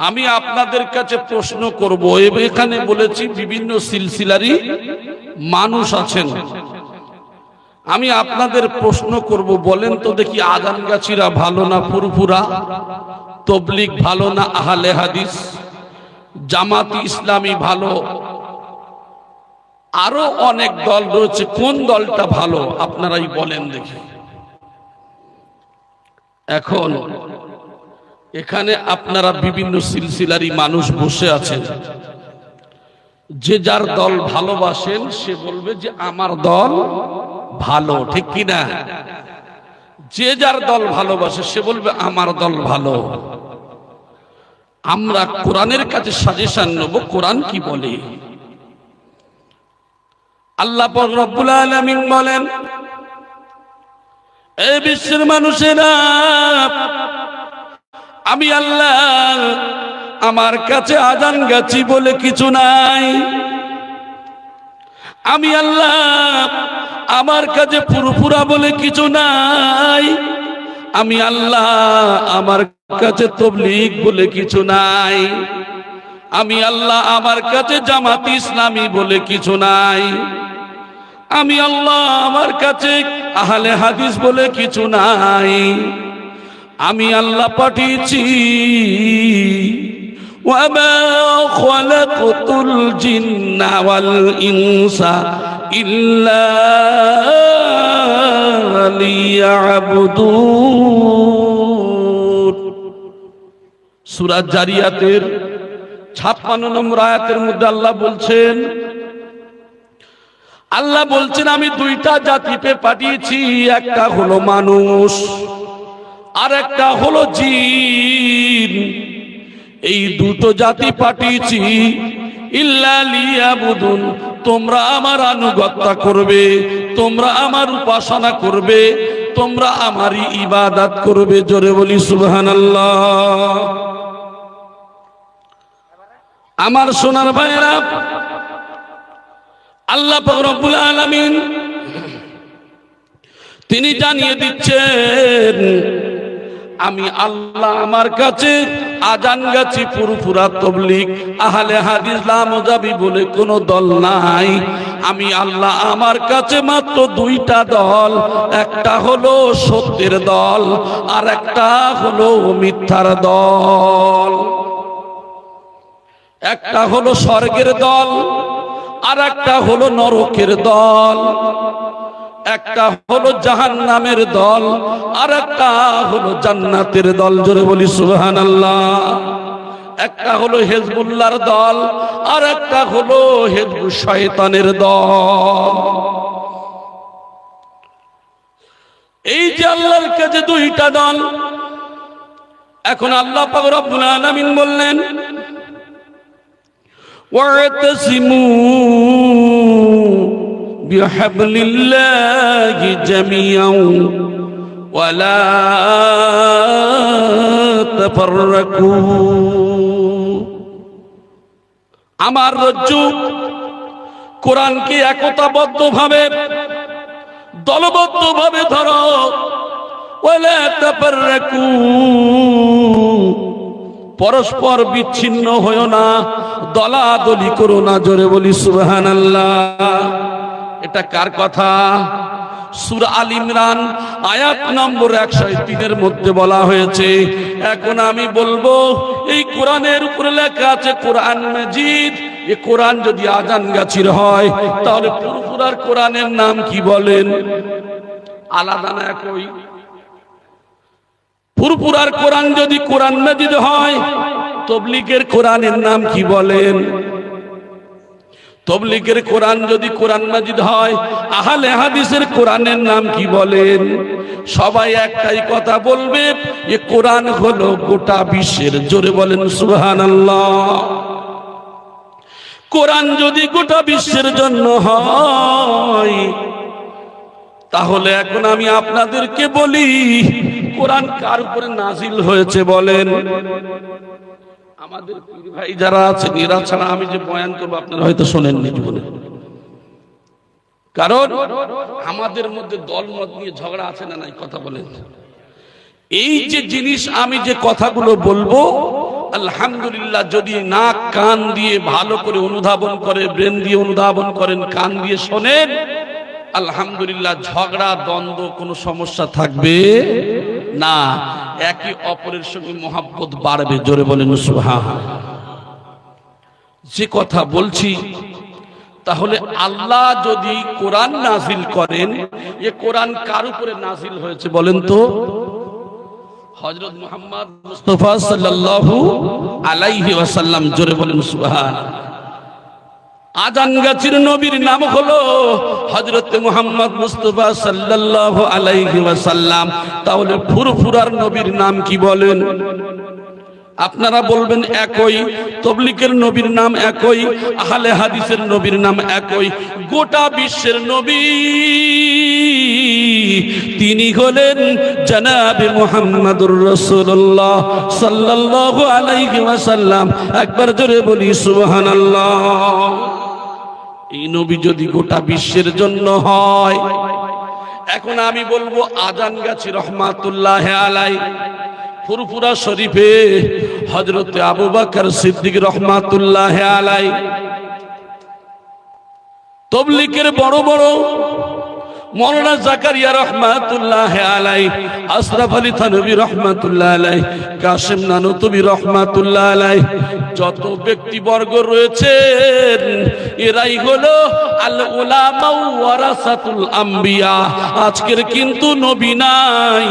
আমি আপনাদের কাছে প্রশ্ন করব। এখানে বলেছি বিভিন্ন সিলসিলারই মানুষ আছেন। আমি আপনাদের প্রশ্ন করব। বলেন তো দেখি আদান গাছিরা ভালো না ফুরফুরা? তবলিক ভালো না আহলে হাদিস? জামাতি ইসলামী ভালো? আরও অনেক দল রয়েছে। কোন দলটা ভালো? আপনারাই বলেন দেখি। এখন এখানে আপনারা বিভিন্ন সিলসিলারি মানুষ বসে আছেন। যে যার দল ভালোবাসেন, সে বলবে যে আমার দল ভালো, ঠিক কিনা যে যার দল ভালোবাসে, সে বলবে আমার দল ভালো। আমরা কোরআনের কাছে সাজেশন নেব, কোরআন কি বলে? আল্লাহ আলামিন বলেন এই বিশ্বের মানুষেরা আমি আল্লাহ, আমার কাছে আজান গাছি বলে কিছু নাই। আমি আল্লাহ, আমার কাছে পুরোপুরা বলে কিছু নাই। আমি আল্লাহ, আমার কাছে তবলিগ বলে কিছু নাই। আমি আল্লাহ, আমার কাছে জামাত ইসলামী বলে কিছু নাই। আমি আল্লাহ, আমার কাছে আহলে হাদিস বলে কিছু নাই। আমি আল্লাহ পাঠিয়েছি وما خلقت الجن والإنس إلا ليعبدون সূরা জারিয়াতের 56 নম্বর আয়াতের মধ্যে আল্লাহ বলছেন আল্লাহ বলছেন আমি দুইটা জাতিতে পাঠিয়েছি একটা হলো মানুষ আর একটা হলো জিন। এই দুটো জাতি পাঠিয়েছি। ইল্লালিয়াবুদুন তোমরা আমার আনুগত্যা করবে, তোমরা আমার উপাসনা করবে, তোমরা আমারই ইবাদত করবে। জোরে বলি, সুবহানাল্লাহ। আমার সোনার ভাইরা আল্লাহ রব্বুল আলামিন তিনি জানিয়ে দিচ্ছেন আমি আল্লাহ আমার কাছে আজান গাছি পুরুপুরা তবলিক আহলে হাদিস লামজাবি বলে কোনো দল নাই। আমি আল্লাহ আমার কাছে মাত্র দুইটা দল। একটা হলো সত্যের দল, আর একটা হলো মিথ্যার দল। একটা হলো স্বর্গের দল, আর একটা হলো নরকের দল। একটা হলো জাহান নামের দল আর একটা হলো জান্নাতের দল। জোরে বলি সুহান আল্লাহ একটা হলো হেজবুল্লার দল আর একটা হলো হেজবু শয়তানের দল। এই যে আল্লাহর কাছে দুইটা দল, এখন আল্লাহ পাক রব্বুল আলামিন বললেন ওয়াতাসিমু بحبل الله جميعا ولا تفرقوا আমার রজ্জু কোরআনকে একতাবদ্ধ ভাবে দলবদ্ধ ভাবে ধরো ওয়ালা তাফাররাকু পরস্পর বিচ্ছিন্ন হয়েও না দলাদলি করো না জোরে বলি সুবহান এটা কার কথা? সুর ইমরান, আয়াত নম্বর একশো তিনের মধ্যে বলা হয়েছে, এখন আমি বলব, এই কোরআনের উপরে লেখা আছে কোরআন এ যদি হয়, তাহলে পুরপুরার নাম কি বলেন? আলাদা না একই? ফুরফুরার কোরআন যদি কোরআন মাজিদ হয়, তবলিগের কোরআনের নাম কি বলেন? তবলিগের কোরআন যদি কোরআন মাজিদ হয়, আহলে হাদিসের কোরআনের নাম কি বলেন? সবাই একটাই কথা বলবে, এ কোরআন হলো গোটা বিশ্বের, জোরে বলেন সুবহানাল্লাহ। কোরআন যদি গোটা বিশ্বের জন্য হয়, তাহলে এখন আমি আপনাদেরকে বলি, কোরআন কার উপরে নাজিল হয়েছে বলেন? আমাদের পীর ভাই যারা আছেন এরা ছাড়া আমি যে বয়ান করব আপনারা হয়তো শোনেননি জীবনে। কারণ আমাদের মধ্যে দলমত নিয়ে ঝগড়া আছে না নাই? কথা বলেন। এই যে জিনিস আমি যে কথাগুলো বলব, আলহামদুলিল্লাহ, যদি নাক, কান দিয়ে ভালো করে অনুধাবন করে, ব্রেন দিয়ে অনুধাবন করেন, কান দিয়ে শোনেন, আলহামদুলিল্লাহ, ঝগড়া, দ্বন্দ্ব কোনো সমস্যা থাকবে না। একে অপরের সঙ্গে মহাব্বত বাড়বে, জোরে বলেন সুহা যে কথা বলছি, তাহলে আল্লাহ যদি কোরআন নাজিল করেন, এ কোরআন কার উপরে নাজিল হয়েছে বলেন তো? হজরত মুহাম্মদ মুস্তফা সাল্লাল্লাহু আলাইহি ওয়াসাল্লাম, জোরে বলেন সুবহান আজান গাছির নবীর নাম হলো হজরত মুহাম্মদ মুস্তফা সাল্লাল্লাহু আলাইহি ওয়াসাল্লাম। তাহলে ফুরফুরার নবীর নাম কি বলেন? আপনারা বলবেন একই তবলিকের নবীর নাম একই, আহলে হাদিসের নবীর নাম একই। গোটা বিশ্বের নবী তিনি হলেন জনাবে মুহাম্মাদুর রাসূলুল্লাহ সাল্লাল্লাহু আলাইহি ওয়াসাল্লাম। একবার জোরে বলি, সুবহানাল্লাহ। এই নবী যদি গোটা বিশ্বের জন্য হয়, এখন আমি বলব আজান গাছি রহমাতুল্লাহ আলাই। ফুরফুরা শরীফে হজরত আবু বাকর সিদ্দিক রহমাতুল্লাহ আলাই। তবলিকের বড় বড় মৌলানা জাকারিয়া রহমাতুল্লাহ আলাই আশরাফ আলী থানবী রহমাতুল্লাহ আলাই কাসিম নানুতুবি রহমাতুল্লাহ আলাই যত ব্যক্তিবর্গ রয়েছেন, এরাই হলো আল উলামা ওয়ারাসাতুল আম্বিয়া। আজকের কিন্তু নবী নাই।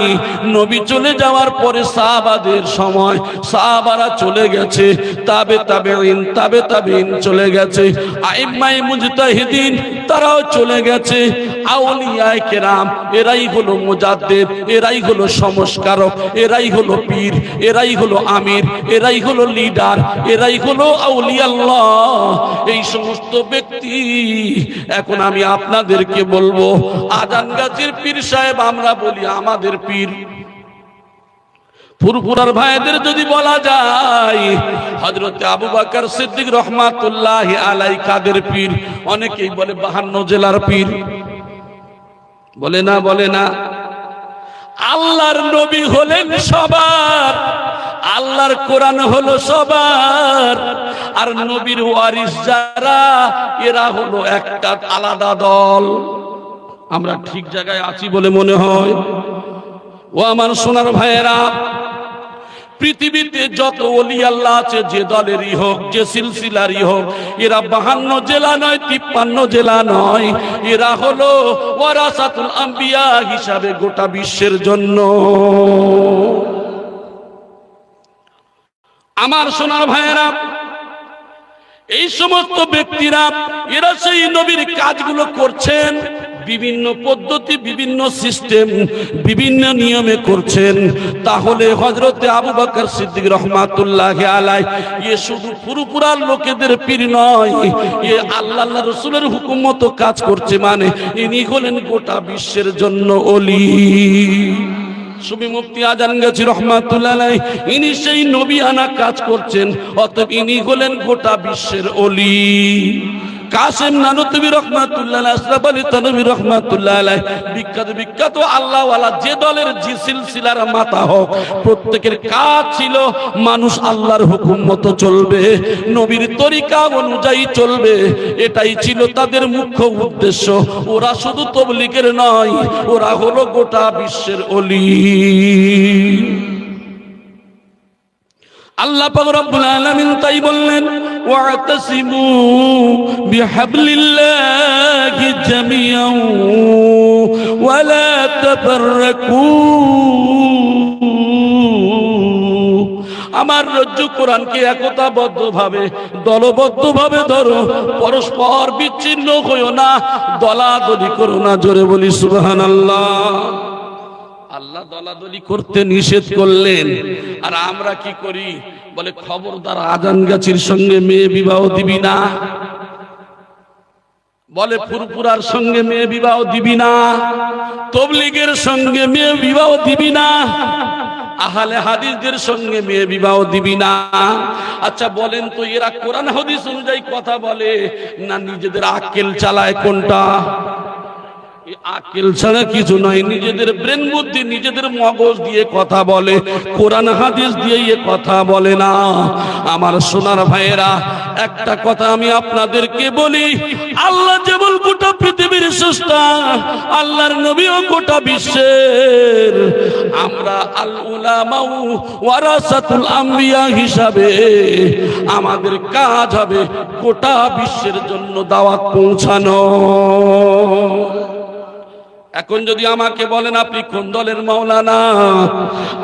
নবী চলে যাওয়ার পরে সাহাবাদের সময় সাহাবারা চলে গেছে, তাবে তাবেইন তাবে তাবেইন চলে গেছে আইম্মাই মুজতাহিদিন তারাও চলে গেছে আউলিয়ায়ে কেরাম এরাই হলো মুজাদ্দেদ, এরাই হলো সংস্কারক, এরাই হলো পীর, এরাই হলো আমির, এরাই হলো লিডার, এরাই হলো আউলিয়াল্লাহ। এই সমস্ত ব্যক্তি, এখন আমি আপনাদেরকে বলব আজান গাছের পীর সাহেব, আমরা বলি আমাদের পীর। ফুরফুরার ভাইদের যদি বলা যায় হজরতে আবু বাকর সিদ্দিক রহমাতুল্লাহ আলাই কাদের পীর, অনেকেই বলে বাহান্ন জেলার পীর। বলে না বলে না। আল্লাহর নবী হলেন সবার, আল্লাহর কোরআন হলো সবার, আর নবীর ওয়ারিস যারা, এরা হলো একটা আলাদা দল। আমরা ঠিক জায়গায় আছি বলে মনে হয়। ও আমার সোনার ভাইয়েরা পৃথিবীতে যত অলি আল্লাহ আছে, যে দলেরই হোক, যে সিলসিলারই হোক, এরা বাহান্ন জেলা নয়, তিপ্পান্ন জেলা নয়। এরা হলো ওয়ারাসাতুল আম্বিয়া হিসাবে গোটা বিশ্বের জন্য। আমার সোনার ভাইয়েরা, এই সমস্ত ব্যক্তিরা, এরা সেই নবীর কাজগুলো করছেন। বিভিন্ন পদ্ধতি, বিভিন্ন সিস্টেম বিভিন্ন নিয়মে করছেন। তাহলে হজরতে আবু বকর সিদ্দিক রহমাতুল্লাহ আলাই এ শুধু পুরুপুরার লোকেদের পীর নয়, এ আল্লাহ রসুলের হুকুম মতো কাজ করছে মানে ইনি হলেন গোটা বিশ্বের জন্য অলি সুবি আজান গাছি রহমাতুল্লাহ ইনি সেই নবী আনা কাজ করছেন, অতএব ইনি হলেন গোটা বিশ্বের অলি কাসেম নানুতবি রহমাতুল্লাহ আশরাফ আলী তানবী রহমাতুল্লাহ আলাই, বিখ্যাত বিখ্যাত আল্লাহওয়ালা যে দলের যে সিলসিলার মাথা হোক প্রত্যেকের কাজ ছিল মানুষ আল্লাহর হুকুম মতো চলবে নবীর তরিকা অনুযায়ী চলবে এটাই ছিল তাদের মুখ্য উদ্দেশ্য। ওরা শুধু তবলিগের নয় ওরা হলো গোটা বিশ্বের অলি। আল্লাহ পাক রব্বুল আলামিন তাই বললেন, ওয়াতাসিমু বিহাবলিল্লাহি জামিআন ওয়ালা তাফাররাকু। আমার রজ্জু কোরআনকে একতাবদ্ধ ভাবে দলবদ্ধ ভাবে ধরো, পরস্পর বিচ্ছিন্ন হইও না, দলাদলি করো না, জোরে বলি সুবহানাল্লাহ। আল্লাহ দলাদলি করতে নিষেধ করলেন। আর আমরা কি করি? বলে, খবরদার আজান গাছির সঙ্গে মেয়ে বিবাহ দিবি না। বলে, ফুরফুরার সঙ্গে মেয়ে বিবাহ দিবি না। তবলিগের সঙ্গে মেয়ে বিবাহ দিবি না। আহলে হাদিসদের সঙ্গে মেয়ে বিবাহ দিবি না। আচ্ছা বলেন তো, এরা কোরআন, হাদিস অনুযায়ী কথা বলে, না নিজেদের আক্কেল চালায় কোনটা? আকেল ছাড়া কিছু নয় নিজেদের ব্রেন বুদ্ধি, নিজেদের মগজ দিয়ে কথা বলে, কোরআন হাদিস দিয়ে এ কথা বলে না। আমার সোনার ভাইয়েরা, একটা কথা আমি আপনাদেরকে বলি, আল্লাহ যেমন গোটা পৃথিবীর স্রষ্টা আল্লাহর নবীও গোটা বিশ্বের। আমরা আল উলামাউ ওয়ারাসাতুল আম্বিয়া হিসাবে আমাদের কাজ হবে গোটা বিশ্বের জন্য দাওয়াত পৌঁছানো। এখন যদি আমাকে বলেন, আপনি কোন দলের মাওলানা?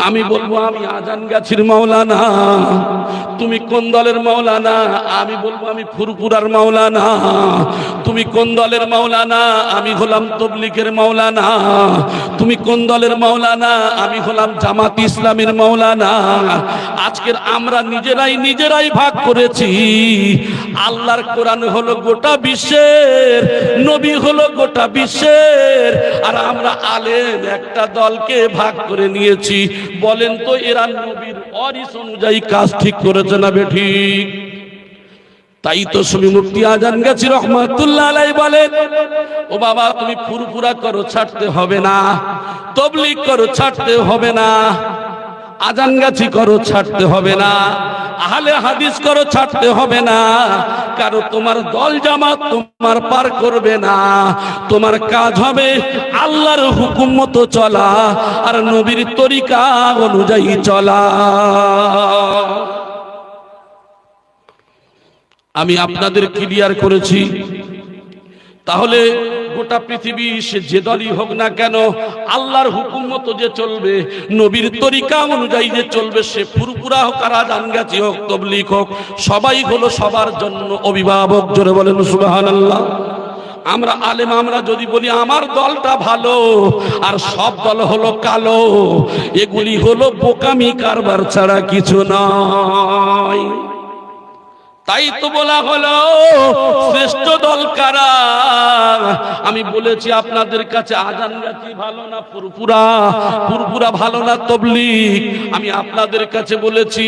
আমি বলব, আমি আজান গাছির মাওলানা। তুমি কোন দলের মাওলানা? আমি বলব, আমি ফুরপুরার মাওলানা। তুমি কোন দলের মাওলানা? আমি হলাম তবলিকের মাওলানা। তুমি কোন দলের মাওলানা? আমি হলাম জামাত ইসলামের মাওলানা। আজকের আমরা নিজেরাই নিজেরাই ভাগ করেছি। আল্লাহর কোরআন হলো গোটা বিশ্বের, নবী হলো গোটা বিশ্বের। আর আমরা আলেম, একটা দলকে ভাগ করে নিয়েছি। বলেন তো, এরা নবীর অরিস অনুযায়ী কাজ ঠিক করেছে না বেঠিক তাই তো সুমি মুক্তি আজান গেছি, রহমাতুল্লাহ আলাই বলেন ও বাবা, তুমি ফুরফুরা করো, ছাড়তে হবে না। তবলিক করো, ছাড়তে হবে না। আজান গাছি করো, ছাড়তে হবে না। আহলে হাদিস করো, ছাড়তে হবে না। কারও তোমার দল জামাত তোমার পার করবে না। তোমার কাজ হবে আল্লাহর হুকুম মতো চলা আর নবীর তরিকা অনুযায়ী চলা। আমি আপনাদের ক্লিয়ার করেছি। তাহলে গোটা পৃথিবী সে যে দলই হোক না কেন, আল্লাহর হুকুম মতো যে চলবে, নবীর তরিকা অনুযায়ী যে চলবে, সে ফুরপুরা হোক আর আজানগাছি হোক তবলিক হোক, সবাই হলো সবার জন্য অভিভাবক। জোরে বলেন সুবাহান আল্লাহ আমরা আলেম, আমরা যদি বলি আমার দলটা ভালো, আর সব দল হলো কালো, এগুলি হলো বোকামি কারবার ছাড়া কিছু নয় তাই তো বলা হলো, শ্রেষ্ঠ দল কারা? আমি বলেছি আপনাদের কাছে আজান গাছি ভালো না পুরপুরা পুরপুরা ভালো না তবলিক আমি আপনাদের কাছে বলেছি,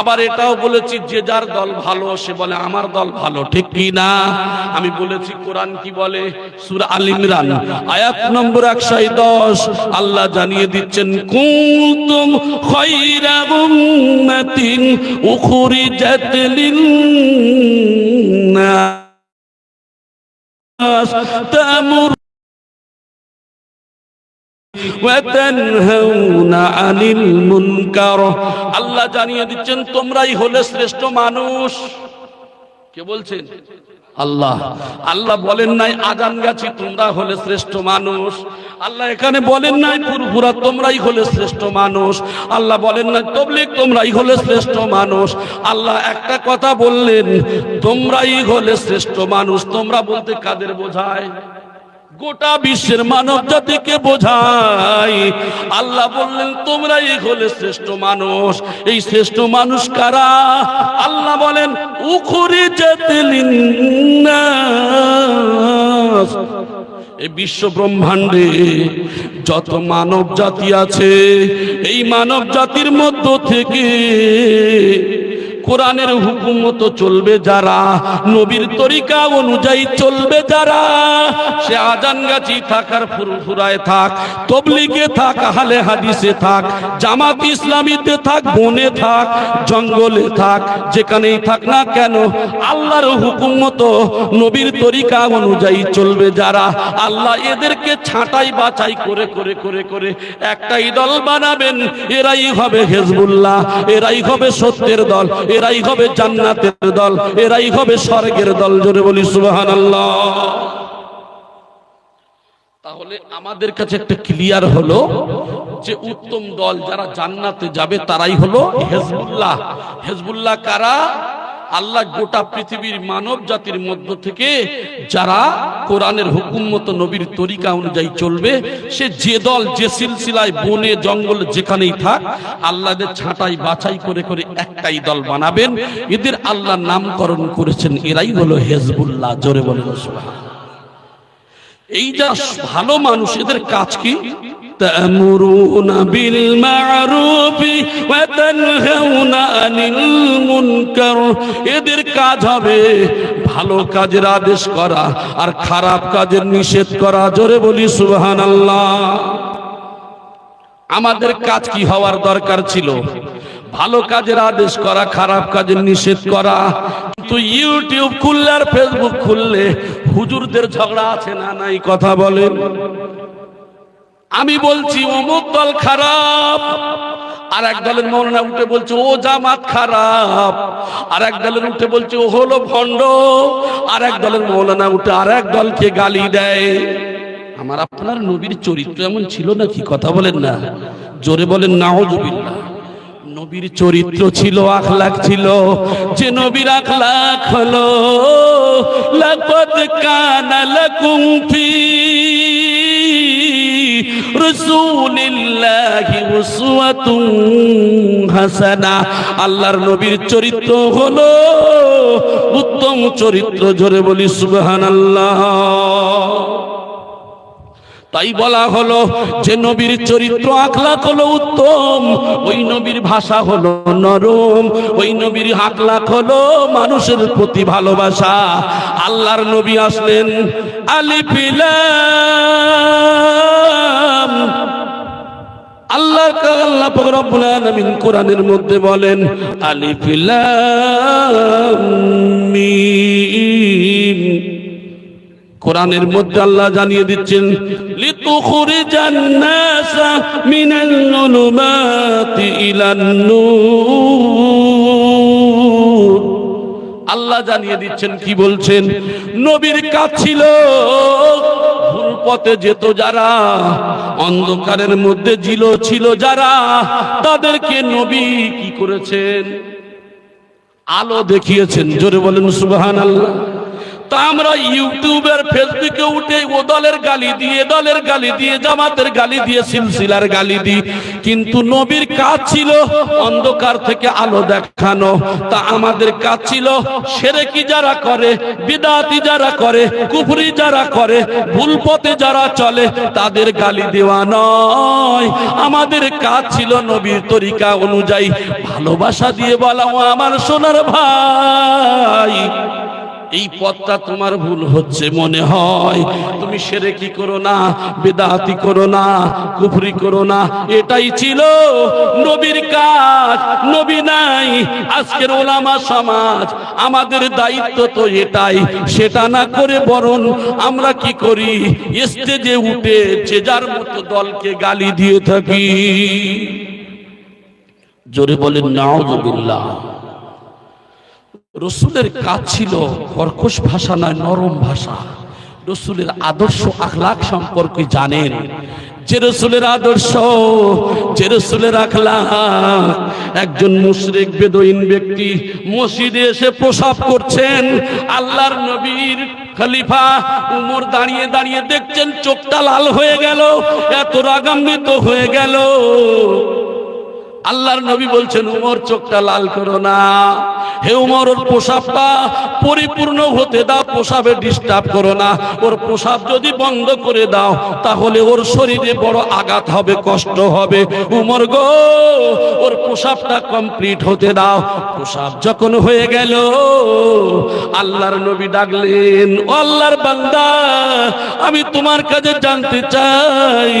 আবার এটাও বলেছি, যে যার দল ভালো, সে বলে, আমার দল ভালো। ঠিক কি না? আমি বলেছি, কোরআন কি বলে? সুর আল ইমরান, আয়াত নম্বর একশো দশ। আল্লাহ জানিয়ে দিচ্ছেন খায়রা উম্মাতিন উখরিজাত লিন-নাস তামুর وتنهون عن المنكر আল্লাহ জানিয়ে দিচ্ছেন তোমরাই হলে শ্রেষ্ঠ মানুষ কে বলছেন আল্লাহ। আল্লাহ বলেন নাই আজান গাছি তোমরা হলে শ্রেষ্ঠ মানুষ। আল্লাহ এখানে বলেন নাই পুরপুরা তোমরাই হলে শ্রেষ্ঠ মানুষ। আল্লাহ বলেন নাই তবলিক তোমরাই হলে শ্রেষ্ঠ মানুষ। আল্লাহ একটা কথা বললেন, তোমরাই হলে শ্রেষ্ঠ মানুষ। তোমরা বলতে কাদের বোঝায়? গোটা বিশ্বের মানব জাতিকে বোঝাই। আল্লাহ বললেন, তোমরাই হলে শ্রেষ্ঠ মানুষ। এই শ্রেষ্ঠ মানুষ কারা? আল্লাহ বলেন উখরি যেতেলিন এই বিশ্ব ব্রহ্মাণ্ডে যত মানব জাতি আছে, এই মানব জাতির মধ্য থেকে কোরআনের হুকুম মতো চলবে যারা, নবীর তরিকা অনুযায়ী চলবে যারা। সে আজান গাছি থাকার ফুরফুরায় থাক, তবলিগে থাক, আহলে হাদিসে থাক, জামাত ইসলামীতে থাক, বনে থাক, জঙ্গলে থাক, যেখানেই থাক না কেন, আল্লাহর হুকুম মতো নবীর তরিকা অনুযায়ী চলবে যারা। আল্লাহ এদেরকে ছাঁটাই বাছাই করে করে করে করে একটাই দল বানাবেন, এরাই হবে হেজবুল্লাহ, এরাই হবে সত্যের দল এরাই হবে জান্নাতের দল, এরাই হবে স্বর্গের দল, জোরে বলি সুবাহান তাহলে আমাদের কাছে একটা ক্লিয়ার হলো যে উত্তম দল যারা জান্নাতে যাবে তারাই হলো হেজবুল্লাহ। হেজবুল্লাহ কারা? আল্লাহ গোটা পৃথিবীর মানব জাতির মধ্য থেকে যারা কোরআনের হুকুম মতো নবীর তরিকা অনুযায়ী চলবে, সে যে দল, যে সিলসিলায় বনে, জঙ্গল যেখানেই থাক, আল্লাহদের ছাঁটাই বাছাই করে করে একটাই দল বানাবেন। এদের আল্লাহ নামকরণ করেছেন, এরাই হলো হেজবুল্লাহ, জোরে বলেন এই যা ভালো মানুষ, এদের কাজ কি? تأمرون بالمعروف وتنهون عن المنكر এদের কাজ হবে ভালো কাজের আদেশ করা আর খারাপ কাজের নিষেধ করা জোরে বলি সুবহান আল্লাহ আমাদের কাজ কি হওয়ার দরকার ছিল ভালো কাজের আদেশ করা খারাপ কাজের নিষেধ করা কিন্তু ইউটিউব খুললে আর ফেসবুক খুললে হুজুরদের ঝগড়া আছে না নাই কথা বলেন আমি বলছি, অমুক দল খারাপ। আর এক দলের মৌলানা উঠে বলছে, ও জামাত খারাপ। আর এক দলের উঠে বলছে, ও হলো ভণ্ড। আর এক দলের মৌলানা উঠে আর এক দলকে গালি দেয়। আমার আপনার নবীর চরিত্র এমন ছিল না কি কথা বলেন না। জোরে বলেন নাওজুবিল্লাহ নবীর চরিত্র ছিল আখলাক ছিল। যে নবীর আখলাক হলো, লাকদ কানা লাকুম ফি হাসানা। আল্লাহর নবীর চরিত্র হলো উত্তম চরিত্র জোরে বলি সুবহানাল্লাহ। তাই বলা হলো যে নবীর চরিত্র আখলাক হলো উত্তম, ওই নবীর ভাষা হলো নরম, ওই নবীর আখলাক হলো মানুষের প্রতি ভালোবাসা। আল্লাহর নবী আসলেন আলিফিলাম আল্লাহ আল্লাহ রব্বুল আলামিন কোরআনের মধ্যে বলেন, আলিফ মিম। কোরআনের মধ্যে আল্লাহ জানিয়ে দিচ্ছেন লিতুখরিজান নাসা মিনাল যুলুমাতি ইলান নূর। আল্লাহ জানিয়ে দিচ্ছেন, কি বলছেন? নবীর কাজ ছিল ভুল পথে যেত যারা, অন্ধকারের মধ্যে জিল ছিল যারা, তাদেরকে নবী কি করেছেন? আলো দেখিয়েছেন, জোরে বলেন সুবহান আল্লাহ তা আমরা ইউটিউবের ফেসবুকে উঠে ও দলের গালি দিয়ে, দলের গালি দিয়ে, জামাতের গালি দিয়ে, সিলসিলার গালি দিই। কিন্তু নবীর কাজ ছিল অন্ধকার থেকে আলো দেখানো। তা আমাদের কাজ ছিল সেরেকি যারা করে, বিদাতি যারা করে, কুফরি যারা করে ভুল পথে যারা চলে, তাদের গালি দেওয়া নয়। আমাদের কাজ ছিল নবীর তরিকা অনুযায়ী ভালোবাসা দিয়ে বলা। আমার সোনার ভাই। এই পথটা তোমার ভুল হচ্ছে মনে হয়। তুমি সেরে কি করো না, বেদাতি করো না, কুফরি করো না। এটাই ছিল নবীর কাজ। নবী নাই, আজকের ওলামা সমাজ। আমাদের দায়িত্ব তো এটাই। সেটা না করে বরং আমরা কি করি? স্টেজে উঠে যে যার মতো দলকে গালি দিয়ে থাকি। জোরে বলেন, নাউজুবিল্লাহ। রসুলের কাজ ছিল কর্কশ ভাষা নয়, নরম ভাষা। রসুলের আদর্শ আখলাক সম্পর্কে জানেন। যে রসুলের আদর্শ, যে রসুলের আখলাক একজন মুশরিক, বেদইন ব্যক্তি মসজিদে এসে প্রসাব করছেন। আল্লাহর নবীর খলিফা উমর দাঁড়িয়ে দাঁড়িয়ে দেখছেন, চোখটা লাল হয়ে গেল, এত রাগান্বিত হয়ে গেল। আল্লাহর নবী বলছেন, উমর, চোখটা লাল করো না। হে উমর, ওর প্রসাবটা পরিপূর্ণ হতে দাও, প্রসাবে ডিস্টার্ব করো না। ওর প্রসাব যদি বন্ধ করে দাও, তাহলে ওর শরীরে বড় আঘাত হবে, কষ্ট হবে। উমর গো, ওর প্রসাবটা কমপ্লিট হতে দাও। প্রসাব যখন হয়ে গেল, আল্লাহর নবী ডাকলেন আল্লাহর বান্দা, আমি তোমার কাছে জানতে চাই,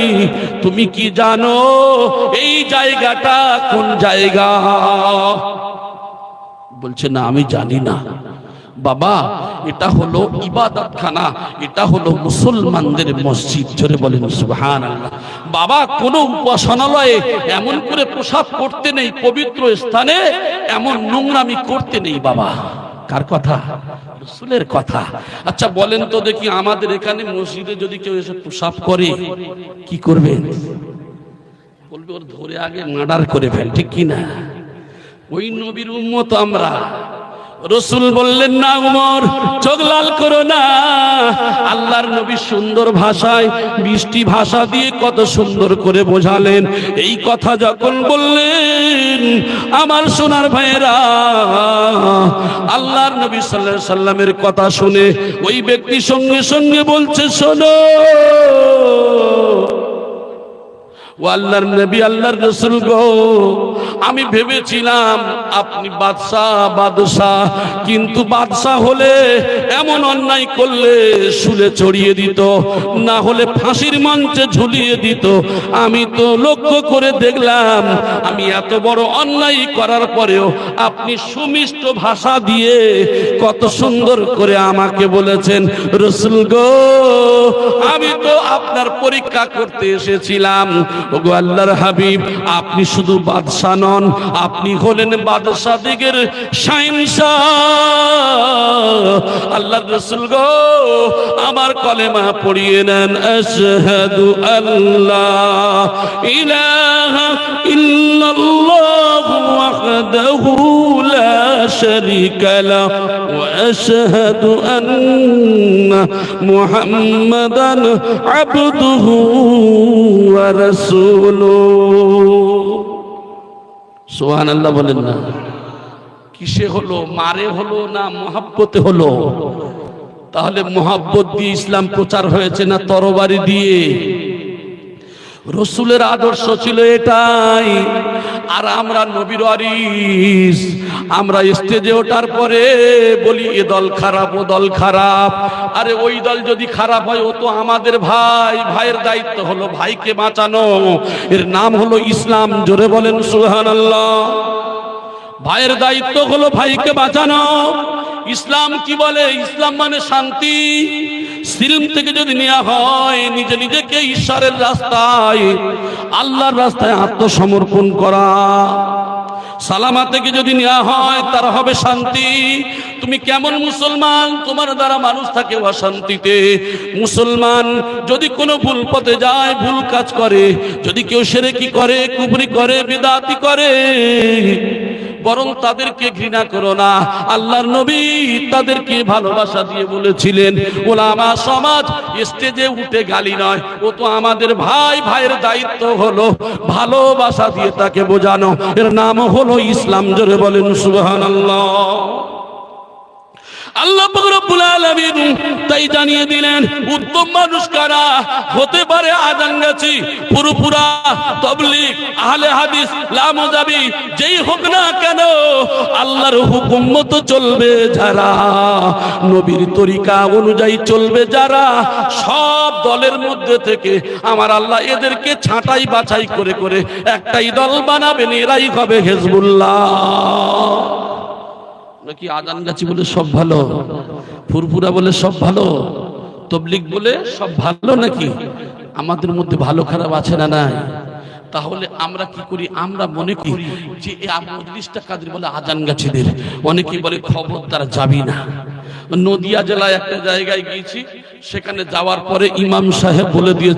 তুমি কি জানো, এই জায়গাটা কোন জায়গা? বলছে, না, আমি জানি না। বাবা, এটা হলো ইবাদত খানা এটা হলো মুসলমানদের মসজিদ, জোরে বলেন সুবহান বাবা, কোনো উপাসনালয়ে এমন করে প্রসাদ করতে নেই, পবিত্র স্থানে, এমন নোংরামি করতে নেই, বাবা। কার কথা? রসুলের কথা। আচ্ছা বলেন তো দেখি, আমাদের এখানে মসজিদে যদি কেউ এসে প্রসাব করে, কি করবেন বলবে, ওর ধরে আগে মার্ডার করে ফেল, ঠিক কি না? ওই নবীর উম্মত আমরা। রসুল বললেন, না উমর, চোখ লাল করো না। আল্লাহর নবী সুন্দর ভাষায় বৃষ্টি ভাষা দিয়ে কত সুন্দর করে বোঝালেন। এই কথা যখন বললেন, আমার সোনার ভাইয়েরা, আল্লাহর নবী সাল্লাল্লাহু সাল্লামের কথা শুনে ওই ব্যক্তি সঙ্গে সঙ্গে বলছে, শোনো। ও আল্লাহর নবী, আল্লাহর রসুল গো। আমি ভেবেছিলাম আপনি বাদশাহ বাদশাহ, কিন্তু বাদশাহ হলে এমন অন্যায় করলে শুলে ছড়িয়ে দিত, না হলে ফাঁসির মঞ্চে ঝুলিয়ে দিত। আমি তো লক্ষ্য করে দেখলাম, আমি এত বড় অন্যায় করার পরেও আপনি সুমিষ্ট ভাষা দিয়ে কত সুন্দর করে আমাকে বলেছেন, রসুল গো, আমি তো আপনার পরীক্ষা করতে এসেছিলাম ওগো আল্লাহর হাবিব, আপনি শুধু বাদশাহ নন, আপনি হলেন বাদশাহ দিগের আল্লাহ রসুল গো, আমার কলেমা পড়িয়ে নেন, আশহাদু আল্লাহ ইলাহা ইল্লাল্লাহু ওয়াহদাহু লা শারীকা লাহ ওয়া আশহাদু আন্না মুহাম্মাদান আবদুহু ওয়া রাসূলুহু সুবহানাল্লাহ বলেন না। কিসে হলো, মারে হলো না মহাব্বতে হলো? তাহলে মহাব্বত দিয়ে ইসলাম প্রচার হয়েছে না তরবারি দিয়ে? রসুলের আদর্শ ছিল এটাই আর আমরা নবীর ওয়ারিস। আমরা স্টেজে ওঠার পরে বলি, এ দল খারাপ, ও দল খারাপ। আরে ওই দল যদি খারাপ হয়, ও তো আমাদের ভাই। ভাইয়ের দায়িত্ব হলো ভাইকে বাঁচানো। এর নাম হলো ইসলাম। জোরে বলেন, সুবহানাল্লাহ। ভাইয়ের দায়িত্ব হলো ভাইকে বাঁচানো। ইসলাম কি বলে? ইসলাম মানে শান্তি। সিরিম থেকে যদি নেওয়া হয়, নিজে নিজেকে ঈশ্বরের রাস্তায়, আল্লাহর রাস্তায় আত্মসমর্পণ করা। সালামা থেকে যদি নেওয়া হয়, তার হবে শান্তি। তুমি কেমন মুসলমান? তোমার দ্বারা মানুষ থাকে অশান্তিতে। মুসলমান যদি কোনো ভুল পথে যায়, ভুল কাজ করে, যদি কেউ সেরে কি করে কুবরি করে, বিদাতি করে বরং তাদেরকে ঘৃণা করো না। আল্লাহর নবী তাদেরকে ভালোবাসা দিয়ে বলেছিলেন, ওলামা সমাজ স্টেজে উঠে গালি নয়, ও তো আমাদের ভাই ভাইয়ের দায়িত্ব হলো ভালোবাসা দিয়ে তাকে বোঝানো। এর নাম হলো ইসলাম, জোরে বলেন সুবহানাল্লাহ। আল্লাহ রব্বুল আলামিন তাই জানিয়ে দিলেন, উত্তম মানুষ কারা? হতে পারে আজান গাছি, পুরোপুরা তবলিগ, আহলে হাদিস, লামজাবি, যেই হোক না কেন, আল্লাহর হুকুম মতো চলবে যারা, নবীর তরিকা অনুযায়ী চলবে যারা, সব দলের মধ্যে থেকে আমার আল্লাহ এদেরকে ছাঁটাই বাছাই করে করে একটাই দল বানাবেন, এরাই হবে হেজবুল্লাহ। নাকি আজান গাছি বলে সব ভালো? ফুরফুরা বলে সব ভালো? তবলিক বলে সব ভালো নাকি? আমাদের মধ্যে ভালো খারাপ আছে না নাই? তাহলে আমরা কি করি? আমরা মনে করি যে এই মজলিসটা বলে? আজান গাছিদের। অনেকে বলে খবর তারা যাবি না। নদিয়া জেলায় একটা জায়গায় গিয়েছি, সেখানে যাওয়ার পরে ইমাম সাহেব বলে দিয়ে